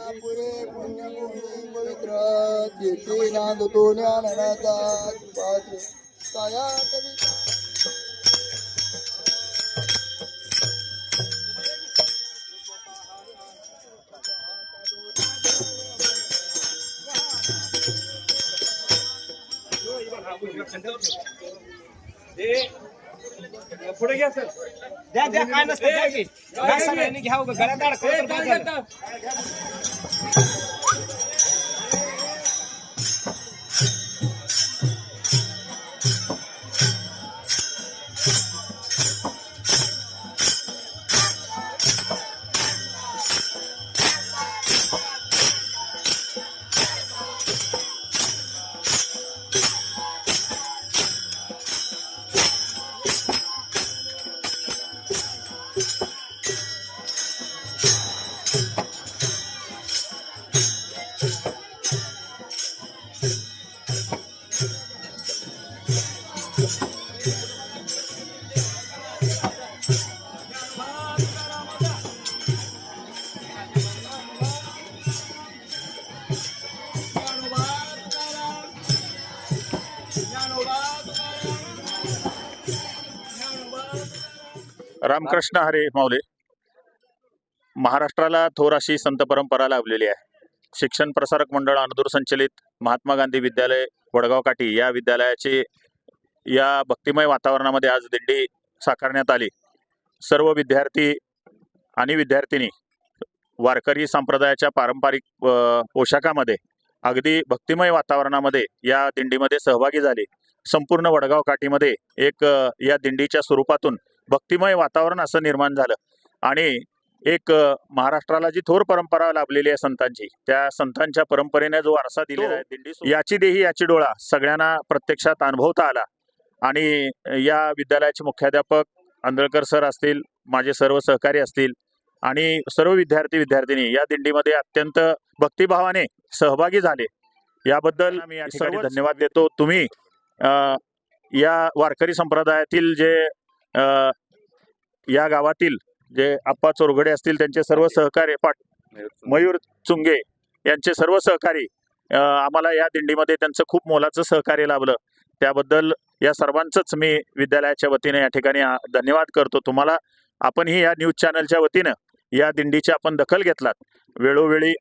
पुरे पुण्यभूमी पवित्र ज्ञाननाचा काया कविता पुढे घ्या सर. द्या द्या काय नसतं द्या की. काय सगळ्यांनी घ्या उगा, गळ्यात अडकलं तर झालं. रामकृष्ण हरे माऊले. महाराष्ट्राला थोर अशी संत परंपरा लाभलेली आहे. शिक्षण प्रसारक मंडळ अनुदूर संचलित महात्मा गांधी विद्यालय वडगाव काठी या विद्यालयाची या भक्तिमय वातावरणामध्ये आज दिंडी साकारण्यात आली. सर्व विद्यार्थी आणि विद्यार्थिनी वारकरी संप्रदायाच्या पारंपरिक पोशाखामध्ये अगदी भक्तिमय वातावरणामध्ये या दिंडीमध्ये सहभागी झाले. संपूर्ण वडगाव काठीमध्ये एक या दिंडीच्या स्वरूपातून भक्तिमय वातावरण असं निर्माण झालं. आणि एक महाराष्ट्राला जी थोर परंपरा लाभलेली आहे संतांची त्या संतांच्या परंपरेने जो वारसा दिलेला आहे दिंडी याची देही याची डोळा सगळ्यांना प्रत्यक्षात अनुभवता आला. आणि या विद्यालयाचे मुख्याध्यापक आंदळकर सर असतील माझे सर्व सहकारी असतील आणि सर्व विद्यार्थी विद्यार्थिनी या दिंडीमध्ये अत्यंत भक्तिभावाने सहभागी झाले. याबद्दल मी या ठिकाणी धन्यवाद देतो. तुम्ही या वारकरी संप्रदायातील जे या गावातील जे आप्पा चोरघडे असतील त्यांचे सर्व सहकारी पाट मयूर चुंगे यांचे सर्व सहकारी आम्हाला या दिंडीमध्ये त्यांचं खूप मोलाचं सहकार्य लाभलं. त्याबद्दल या सर्वांचंच मी विद्यालयाच्या वतीने या ठिकाणी धन्यवाद करतो. तुम्हाला आपणही या न्यूज चॅनलच्या वतीनं या दिंडीची आपण दखल घेतलात. वेळोवेळी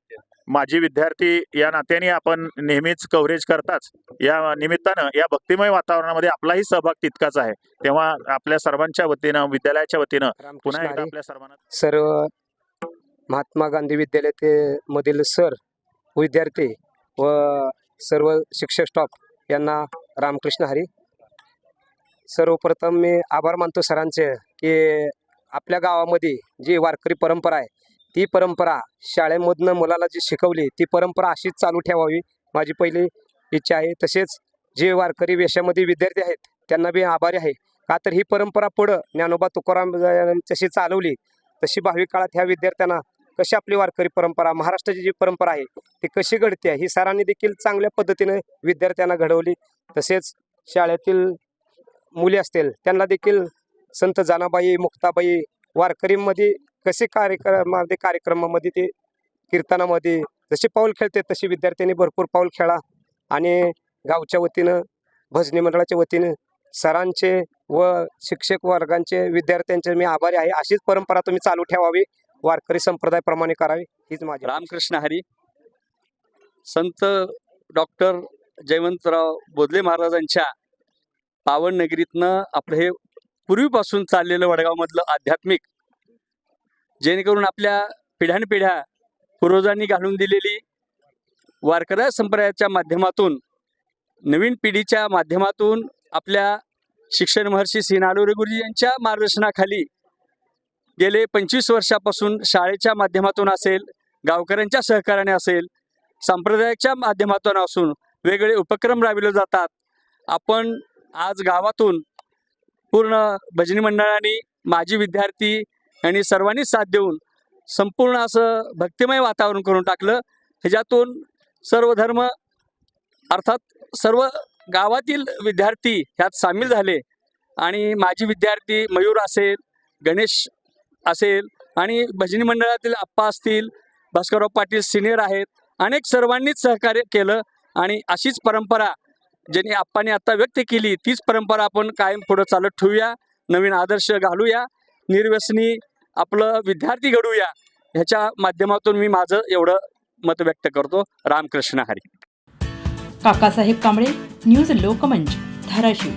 माजी विद्यार्थी या नात्याने आपण नेहमीच कव्हरेज करताच. या निमित्तानं या भक्तिमय वातावरणामध्ये आपलाही सहभाग तितकाच आहे. तेव्हा आपल्या सर्वांच्या वतीनं विद्यालयाच्या वतीनं पुन्हा एकदा. आपल्या सर्वांना सर्व महात्मा गांधी विद्यालय मधील सर विद्यार्थी व सर्व शिक्षक स्टॉफ यांना रामकृष्ण हरी. सर्वप्रथम मी आभार मानतो सरांचे की आपल्या गावामध्ये जी वारकरी परंपरा आहे ती परंपरा शाळेमधनं मुलाला जी शिकवली ती परंपरा अशीच चालू ठेवावी माझी पहिली इच्छा आहे. तसेच जे वारकरी वेशामध्ये विद्यार्थी आहेत त्यांना बी आभारी आहे. का तर ही परंपरा पुढं ज्ञानोबा तुकाराम जशी चालवली तशी भावी काळात ह्या विद्यार्थ्यांना कशी आपली वारकरी परंपरा महाराष्ट्राची जी परंपरा आहे ती कशी घडते ही सरांनी देखील चांगल्या पद्धतीने विद्यार्थ्यांना घडवली. तसेच शाळेतील मुली असतील त्यांना देखील संत जानाबाई मुक्ताबाई वारकरीमध्ये कसे कार्यक्रमामध्ये कार्यक्रमामध्ये ते कीर्तनामध्ये जसे पाऊल खेळते तशी विद्यार्थ्यांनी भरपूर पाऊल खेळा. आणि गावच्या वतीनं भजनी मंडळाच्या वतीनं सरांचे व शिक्षक वर्गांचे विद्यार्थ्यांचे मी आभारी आहे. अशीच परंपरा तुम्ही चालू ठेवावी वारकरी संप्रदायाप्रमाणे करावी हीच माझी रामकृष्ण हरी संत डॉक्टर जयवंतराव बोधले महाराजांच्या पावन नगरीतनं आपलं हे पूर्वीपासून चाललेलं वडगावमधलं आध्यात्मिक जेणेकरून आपल्या पिढ्यानपिढ्या पूर्वजांनी घालून दिलेली वारकऱ्या संप्रदायाच्या माध्यमातून नवीन पिढीच्या माध्यमातून आपल्या शिक्षण महर्षी श्री गुरुजी यांच्या मार्गदर्शनाखाली गेले पंचवीस वर्षापासून शाळेच्या माध्यमातून असेल गावकऱ्यांच्या सहकार्याने असेल संप्रदायाच्या माध्यमातून असून वेगवेगळे उपक्रम राबविले जातात. आपण आज गावातून पूर्ण भजनी मंडळांनी माजी विद्यार्थी यांनी सर्वांनी साथ देऊन संपूर्ण असं भक्तिमय वातावरण करून टाकलं. ह्याच्यातून सर्व धर्म अर्थात सर्व गावातील विद्यार्थी ह्यात सामील झाले आणि माजी विद्यार्थी मयूर असेल गणेश असेल आणि भजनी मंडळातील आप्पा असतील भास्करराव पाटील सिनियर आहेत अनेक सर्वांनीच सहकार्य केलं आणि अशीच परंपरा ज्यांनी आप्पाने आत्ता व्यक्त केली तीच परंपरा आपण कायम पुढं चालत ठेवूया. नवीन आदर्श घालूया. निर्व्यसनी आपलं विद्यार्थी घडूया ह्याच्या माध्यमातून मी माझं एवढं मत व्यक्त करतो. रामकृष्ण हरी. काकासाहेब कांबळे न्यूज लोकमंच धाराशिव.